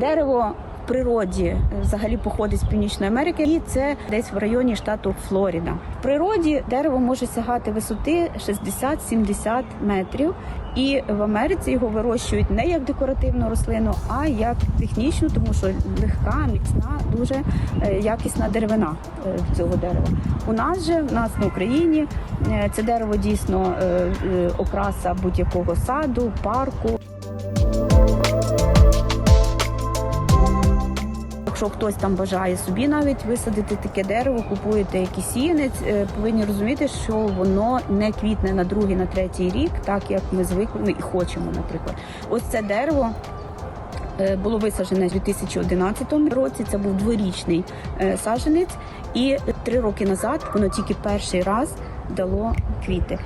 дерево в природі взагалі походить з Північної Америки, і це десь в районі штату Флоріда. В природі дерево може сягати висоти 60-70 метрів. І в Америці його вирощують не як декоративну рослину, а як технічну, тому що легка, міцна, дуже е, якісна деревина е, цього дерева. У нас же в нас на Україні е, це дерево дійсно окраса будь-якого саду, парку. Якщо хтось там бажає собі навіть висадити таке дерево, купуєте якийсь сіянець, е, повинні розуміти, що воно не квітне на другий, на третій рік, так як ми звикли ну, і хочемо, наприклад. Ось це дерево. е, Було висаджене у 2011 році. Це був дворічний е, саджанець, і три роки назад воно тільки перший раз дало квіти.